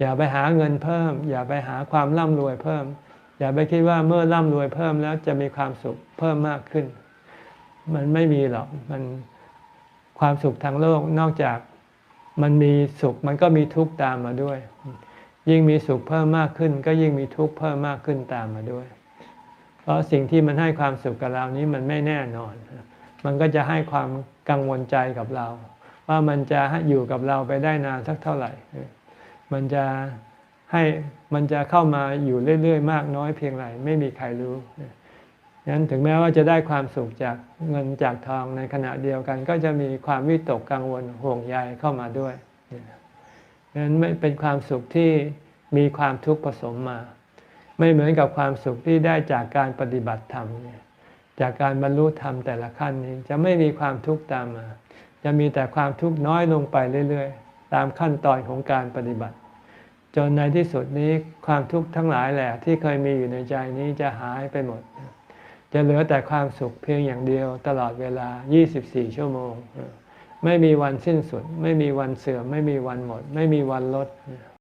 อย่าไปหาเงินเพิ่ม อย่าไปหาความร่ำรวยเพิ่ม อย่าไปคิดว่าเมื่อร่ำรวยเพิ่มแล้วจะมีความสุขเพิ่มมากขึ้น มันไม่มีหรอกมันความสุขทางโลกนอกจากมันมีสุขมันก็มีทุกข์ตามมาด้วย ยิ่งมีสุขเพิ่มมากขึ้น ก็ยิ่งมีทุกข์เพิ่มมากขึ้นตามมาด้วย เพราะสิ่งที่มันให้ความสุขกับเรานี้มันไม่แน่นอน มันก็จะให้ความกังวลใจกับเรา ว่ามันจะอยู่กับเราไปได้นานสักเท่าไหร่ มันจะให้มันจะเข้ามาอยู่เรื่อยๆ มากน้อยเพียงไรไม่มีใครรู้ฉะนั้นถึงแม้ว่าจะได้ความสุขจากเงินจากทองในขณะเดียวกัน ก็จะมีความวิตกกังวลห่วงใยเข้ามาด้วยฉะนั้นไม่เป็นความสุขที่มีความทุกข์ผสมมา ไม่เหมือนกับความสุขที่ได้จากการปฏิบัติธรรมเนี่ยจากการบรรลุธรรมแต่ละขั้นนี้จะไม่มีความทุกข์ตามมา จะมีแต่ความทุกข์น้อยลงไปเรื่อยๆ ตามขั้นตอนของการปฏิบัติ จนในที่สุดนี้ความทุกข์ทั้งหลายแหละที่เคยมีอยู่ในใจนี้จะหายไปหมด จะเหลือแต่ความสุขเพียงอย่างเดียวตลอดเวลา 24 ชั่วโมง ไม่มีวันสิ้นสุด ไม่มีวันเสื่อม ไม่มีวันหมด ไม่มีวันลดเ